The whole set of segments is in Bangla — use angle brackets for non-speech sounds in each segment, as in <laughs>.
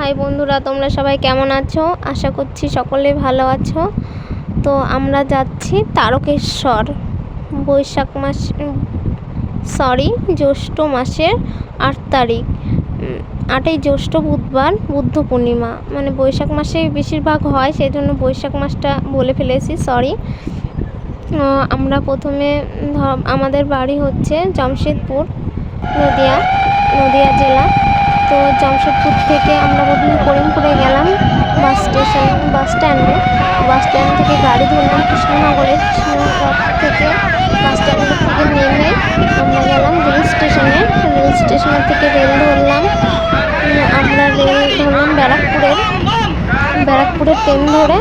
হাই বন্ধুরা, তোমরা সবাই কেমন আছো? আশা করছি সকলে ভালো আছো। তো আমরা যাচ্ছি তারকেশ্বর, বৈশাখ মাস, সরি, জ্যৈষ্ঠ মাসের আট তারিখ। আটই জ্যৈষ্ঠ বুধবার, বুদ্ধ পূর্ণিমা। মানে বৈশাখ মাসে বেশিরভাগ হয় সেই জন্য বৈশাখ মাসটা বলে ফেলেছি, সরি। আমরা প্রথমে আমাদের বাড়ি হচ্ছে জামশেদপুর, নদিয়া নদিয়া জেলা। তো জামশেদপুর থেকে আমরা প্রথমে করিমপুরে গেলাম বাস স্টেশন, বাস স্ট্যান্ডে বাস স্ট্যান্ড থেকে গাড়ি ধরলাম কৃষ্ণনগরে, কৃষ্ণনগর থেকে বাস স্ট্যান্ড থেকে নেমে আমরা গেলাম রেল স্টেশনে। রেল স্টেশনের থেকে রেল ধরলাম, আমরা রেল ধরলাম ব্যারাকপুরের। ব্যারাকপুরের ট্রেন ধরে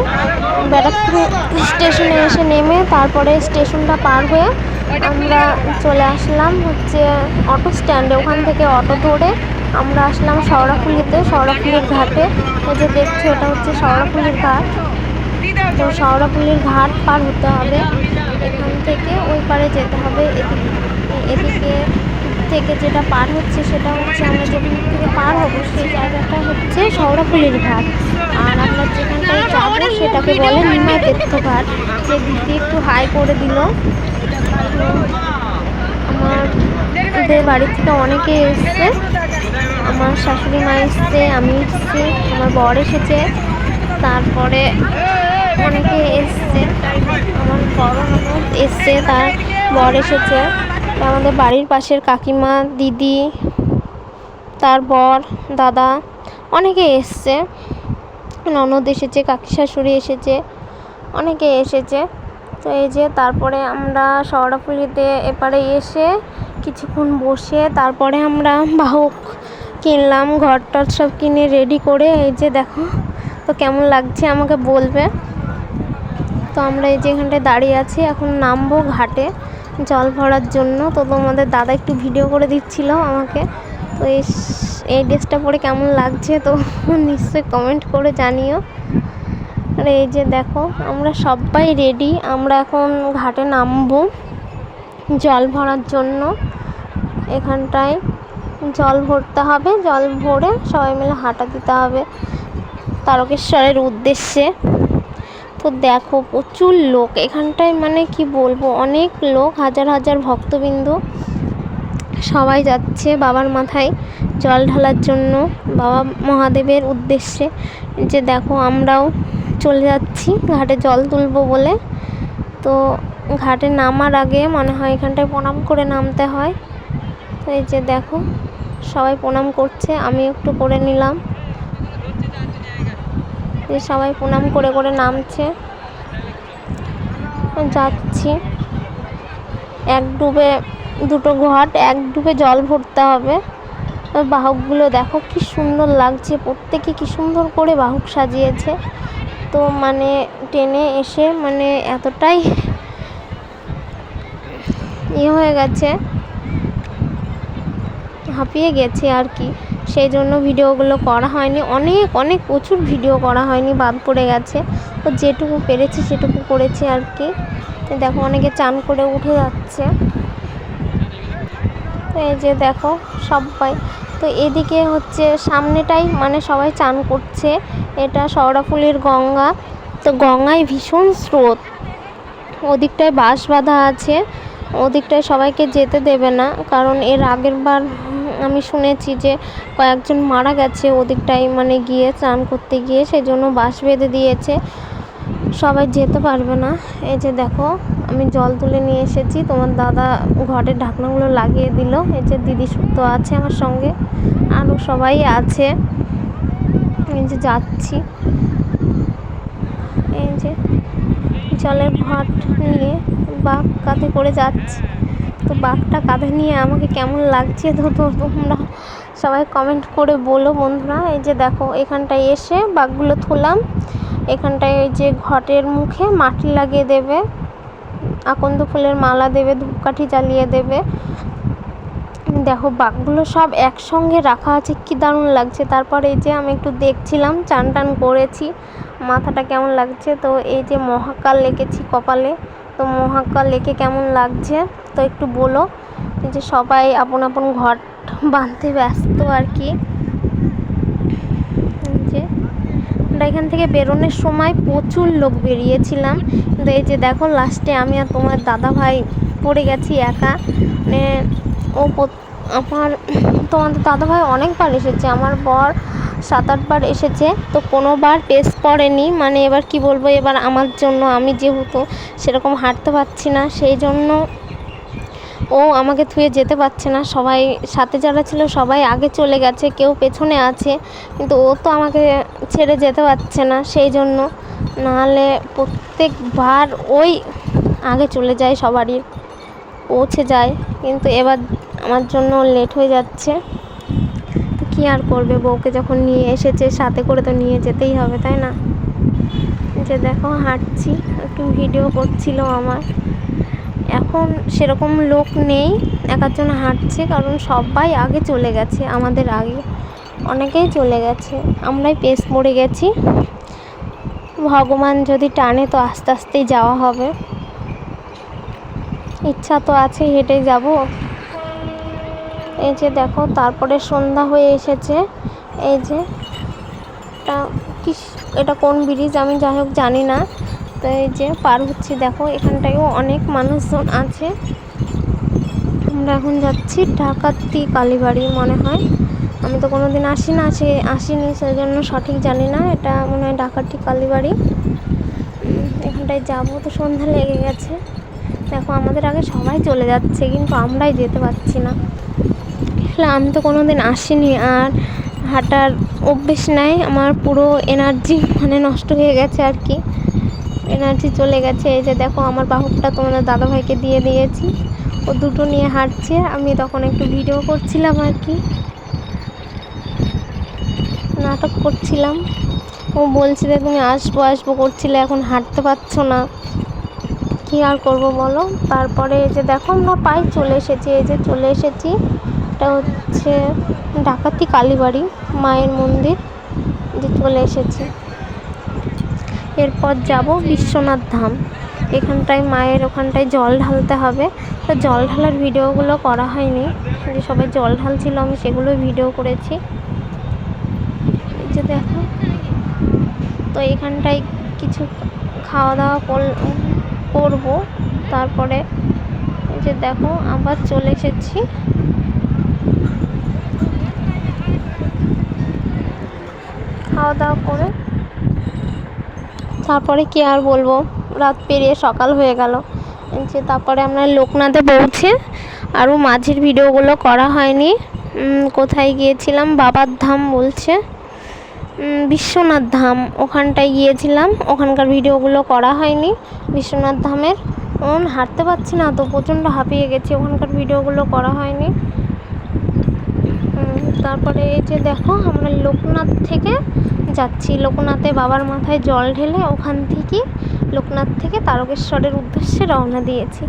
ব্যারাকপুর স্টেশনে এসে নেমে তারপরে স্টেশনটা পার হয়ে আমরা চলে আসলাম হচ্ছে অটো স্ট্যান্ডে ওখান থেকে অটো ধরে আমরা আসলাম শওড়াফুলিতে শওড়াফুলির ঘাটে। এই যে দেখছি ওটা হচ্ছে শওড়াফুলির ঘাট। তো শওড়াফুলির ঘাট পার হতে হবে। এখান থেকে ওই পারে যেতে হবে। এদিকে এদিকে থেকে যেটা পার হচ্ছে সেটা হচ্ছে আমরা যেদিক থেকে পার হব, সেই জায়গাটা হচ্ছে শওড়াফুলির ঘাট। আর আমরা যেখানটায় যাব সেটাকে বলে নিমাই তীর্থ ঘাট। যে দিদি একটু হাই করে দিল। আমার বাড়ি থেকে অনেকে এসছে। আমার শাশুড়ি মা এসছে, আমি এসছি, আমার বর এসেছে, তারপরে অনেকে এসছে, আমার বড় ননদ এসছে, তার বর এসেছে, আমাদের বাড়ির পাশের কাকিমা, দিদি, তার বর, দাদা, অনেকে এসছে, ননদ এসেছে, কাকি শাশুড়ি এসেছে, অনেকে এসেছে, তো এই যে তারপরে আমরা শহরাফুলিতে এপারে এসে কিছুক্ষণ বসে, তারপরে আমরা বাহক কিনলাম ঘর টর সব কিনে রেডি করে, এই যে দেখো, তো কেমন লাগছে আমাকে বলবে? তো আমরা এই যে এখানটায় দাঁড়িয়ে আছি, এখন নামবো ঘাটে জল ভরার জন্য। তো তোমাদের দাদা একটু ভিডিও করে দিচ্ছিল আমাকে। তো এই এই ড্রেসটা পরে কেমন লাগছে তো <laughs> নিশ্চয়ই কমেন্ট করে জানিও। আর এই যে দেখো, আমরা সবাই রেডি আমরা এখন ঘাটে নামবো জল ভরার জন্য এখানটায়। জল ভরতে হবে, জল ভরে সবাই মিলে হাঁটা দিতে হবে। তারকেশ্বরের উদ্দেশ্যে। তো দেখো, প্রচুর লোক। এখানটায় মানে কি বলব, অনেক লোক, হাজার হাজার ভক্তবিন্দু। সবাই যাচ্ছে বাবার মাথায় জল ঢালার জন্য, বাবা মহাদেবের উদ্দেশ্যে। যে দেখো, আমরাও চলে যাচ্ছি, ঘাটে জল তুলবো বলে। তো ঘাটে নামার আগে মনে হয় এখানটায় প্রণাম করে নামতে হয়। তো এই যে দেখো সবাই প্রণাম করছে, আমি একটু করে নিলাম। সবাই প্রণাম করে করে নামছে। যাচ্ছি। এক ডুবে দুটো ঘাট, এক ডুবে জল ভরতে হবে। বাহকগুলো দেখো কি সুন্দর লাগছে, প্রত্যেকে কি সুন্দর করে বাহক সাজিয়েছে। তো মানে ট্রেনে এসে মানে এতটাই ইয়ে হয়ে গেছে। হাঁপিয়ে গেছে আর কি। সেই জন্য ভিডিওগুলো করা হয়নি। অনেক অনেক প্রচুর ভিডিও করা হয়নি, বাদ পড়ে গেছে। তো যেটুকু পেরেছি সেটুকু করেছি আর কি। দেখো, অনেকে চান করে উঠে যাচ্ছে। এই যে দেখো, সবাই। তো এদিকে হচ্ছে সামনেটাই মানে সবাই চান করছে। এটা শওড়াফুলির গঙ্গা। তো গঙ্গায় ভীষণ স্রোত। ওদিকটায় বাঁশ বাঁধা আছে। ওদিকটায় সবাইকে যেতে দেবে না, কারণ এর আগের বার আমি শুনেছি যে কয়েকজন মারা গেছে ওদিকটায় মানে গিয়ে স্নান করতে গিয়ে সেই জন্য বাঁশ বেঁধে দিয়েছে। সবাই যেতে পারবে না। এই যে দেখো, আমি জল তুলে নিয়ে এসেছি। তোমার দাদা ঘরের ঢাকনাগুলো লাগিয়ে দিল। এই যে দিদি সুপ্ত আছে আমার সঙ্গে আরও সবাই আছে। এই যে যাচ্ছি। এই যে জলের ঘট নিয়ে বা কাঁধে করে যাচ্ছি। তো বাঘটা কাঁধে নিয়ে আমাকে কেমন লাগছে তো তোমরা সবাই কমেন্ট করে বলো বন্ধুরা। এই যে দেখো, এখানটায় এসে বাঘগুলো থুলাম। এখানটায় ওই যে ঘটের মুখে মাটি লাগিয়ে দেবে। আকন্দ ফুলের মালা দেবে, ধূপকাঠি জ্বালিয়ে দেবে। দেখো, বাঘগুলো সব একসঙ্গে রাখা আছে, কি দারুণ লাগছে। তারপর এই যে আমি একটু দেখছিলাম, চান টান করেছি। মাথাটা কেমন লাগছে তো, এই যে মহাকাল লেগেছি কপালে। তো মহাকাল লেকে কেমন লাগছে? তো একটু বলো। যে সবাই আপন আপন ঘর বাঁধতে ব্যস্ত আর কি। যে আমরা এখান থেকে বেরোনোর সময় প্রচুর লোক বেরিয়েছিলাম। কিন্তু এই যে দেখো লাস্টে আমি আর তোমার দাদা ভাই পড়ে গেছি একা। মানে ও আমার তোমাদের দাদা ভাই অনেকবার এসেছে। আমার বর সাত আটবার এসেছে। তো কোনোবার পেস পড়েনি। মানে এবার কি বলব, এবার আমার জন্য, আমি যেহেতু সেরকম হাঁটতে পারছি না, সেই জন্য ও আমাকে থুয়ে যেতে পারছে না। সবাই, সাথে যারা ছিল, সবাই আগে চলে গেছে, কেউ পেছনে আছে, কিন্তু ও তো আমাকে ছেড়ে যেতে পারছে না, সেই জন্য। নাহলে প্রত্যেকবার ওই আগে চলে যায় সবারই, পৌঁছে যায়, কিন্তু এবার আমার জন্য লেট হয়ে যাচ্ছে। কী আর করবে? বউকে যখন নিয়ে এসেছে, সাথে করে তো নিয়ে যেতেই হবে, তাই না? যে দেখো, হাঁটছি, একটু ভিডিও করছিল আমার। এখন সেরকম লোক নেই একার জন্য হাঁটছে, কারণ সবাই আগে চলে গেছে, আমাদের আগে। অনেকেই চলে গেছে, আমরাই পেস পড়ে গেছি। ভগবান যদি টানে তো আস্তে আস্তেই যাওয়া হবে। ইচ্ছা তো আছে হেঁটে যাব। এই যে দেখো, তারপরে সন্ধ্যা হয়ে এসেছে। এই যে এটা কি, এটা কোন ব্রিজ? আমি যাই হোক জানি না। তো এই যে পার হচ্ছি, দেখো, এখানটায়ও অনেক মানুষজন আছে। আমরা এখন যাচ্ছি ঢাকাতি কালীবাড়ি মনে হয়। আমি তো কোনো দিন আসি না সে আসিনি সেই জন্য সঠিক জানি না। এটা মনে হয় ডাকাতি কালীবাড়ি। এখানটায় যাব, তো সন্ধ্যা লেগে গেছে। দেখো, আমাদের আগে সবাই চলে যাচ্ছে, কিন্তু আমরাই যেতে পারছি না। আসলে আমি তো কোনো দিন আসিনি আর হাঁটার অভ্যেস নাই। আমার পুরো এনার্জি মানে নষ্ট হয়ে গেছে আর কি। এনার্জি চলে গেছে। এই যে দেখো, আমার বাহুকটা তোমাদের দাদাভাইকে দিয়ে দিয়েছি। ও দুটো নিয়ে হাঁটছে। আমি তখন একটু ভিডিও করছিলাম আর কি। নাটক করছিলাম। ও বলছিলে তুমি আসব আসব করছিলে, এখন হাঁটতে পারছ না। কী আর করব বলো? তারপরে এই যে দেখো, আমরা পাই চলে এসেছি। এই যে চলে এসেছি। এটা হচ্ছে ডাকাতি কালীবাড়ি, মায়ের মন্দির, যে চলে এসেছি। এরপর যাব বিশ্বনাথ ধাম। এখানটায় মায়ের, ওখানটায় জল ঢালতে হবে। তো জল ঢালার ভিডিওগুলো করা হয়নি। যে সবাই জল ঢালছিল, আমি সেগুলো ভিডিও করেছি। যে দেখো। তো এখানটায় কিছু খাওয়া দাওয়া কর- করব। তারপরে যে দেখো, আবার চলে এসেছি খাওয়া দাওয়া করে। তারপরে কি আর বলব? রাত পেরিয়ে সকাল হয়ে গেল। যে তারপরে আমরা লোকনাথে পৌঁছে আরও মাঝের ভিডিওগুলো করা হয়নি। কোথায় গিয়েছিলাম? বাবার ধাম বলছে। বিশ্বনাথ ধাম ওখানটায় গিয়েছিলাম। ওখানকার ভিডিওগুলো করা হয়নি বিশ্বনাথ ধামের। ওন হাঁটতে পারছি না তো, প্রচণ্ড হাঁপিয়ে গেছি। ওখানকার ভিডিওগুলো করা হয়নি। তারপরে এই যে দেখো, আমরা লোকনাথ থেকে যাচ্ছি। লোকনাথে বাবার মাথায় জল ঢেলে ওখান থেকে লোকনাথ থেকে তারকেশ্বরের উদ্দেশ্যে রওনা দিয়েছি।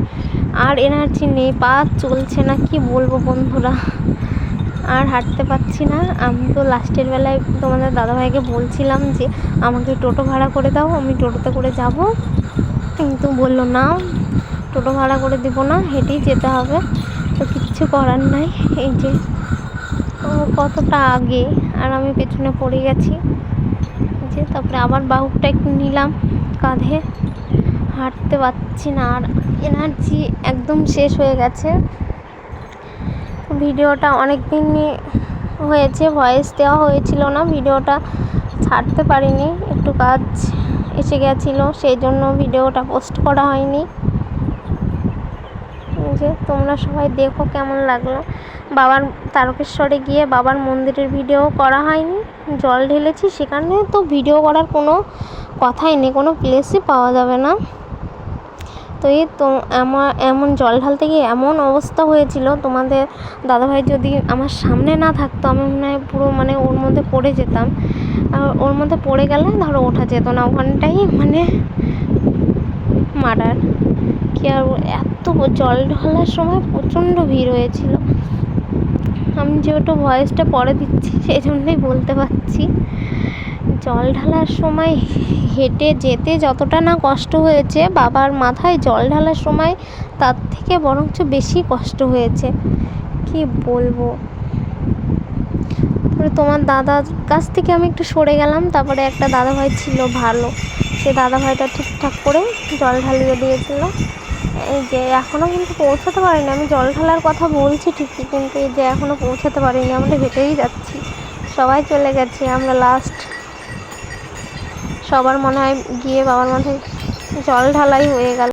আর এনার্জি নেই, পা চলছে না, কি বলব বন্ধুরা? আর হাঁটতে পারছি না। আমি তো লাস্টের বেলায় তোমাদের দাদাভাইকে বলছিলাম যে, আমাকে টোটো ভাড়া করে দাও, আমি টোটোতে করে যাব। কিন্তু বলল, না, টোটো ভাড়া করে দেবো না, হেঁটেই যেতে হবে। তো কিচ্ছু করার নাই। এই যে কতটা আগে? আর আমি পেছনে পড়ে গেছি। যে, তারপরে আবার বাহুকটা একটু নিলাম কাঁধে। হাঁটতে পারছি না, আর এনার্জি একদম শেষ হয়ে গেছে। ভিডিওটা অনেক দিন হয়েছে, ভয়েস দেওয়া হয়েছিল না, ভিডিওটা ছাড়তে পারিনি, একটু কাজ এসে গেছিল, সেই জন্য ভিডিওটা পোস্ট করা হয়নি। যে, তোমরা সবাই দেখো কেমন লাগল। বাবার তারকেশ্বরে গিয়ে বাবার মন্দিরের ভিডিও করা হয়নি। জল ঢেলেছি, সেখানে তো ভিডিও করার কোনো কথাই নেই, কোনো প্লেসই পাওয়া যাবে না। তো এই তো আমার এমন জল ঢালতে গিয়ে এমন অবস্থা হয়েছিল। তোমাদের দাদাভাই যদি আমার সামনে না থাকতো, আমি মনে হয় পুরো মানে ওর মধ্যে পড়ে যেতাম। আর ওর মধ্যে পড়ে গেলে ধরো ওঠা যেত না। ওখানটাই মানে মার্ডার কি আর এত জল ঢালার সময় প্রচণ্ড ভিড় হয়েছিল। আমি যেহেতু ভয়েসটা পরে দিচ্ছি সেই জন্যই বলতে পারছি। জল ঢালার সময় হেঁটে যেতে যতটা না কষ্ট হয়েছে, বাবার মাথায় জল ঢালার সময় তার থেকে বরঞ্চ বেশি কষ্ট হয়েছে। কি বলব? তারপরে তোমার দাদার কাছ থেকে আমি একটু সরে গেলাম, তারপরে একটা দাদা ভাই ছিল ভালো। সে দাদা ভাইটা ঠিকঠাক করে জল ঢালিয়ে দিয়েছিল। এই যে এখনও কিন্তু পৌঁছাতে পারিনি। আমি জল ঢালার কথা বলছি ঠিকই, কিন্তু এই যে এখনও পৌঁছাতে পারিনি, আমরা হেঁটেই যাচ্ছি। সবাই চলে গেছে, আমরা লাস্ট সবার মনে হয় গিয়ে বাবার মাথায় জল ঢালাই হয়ে গেল।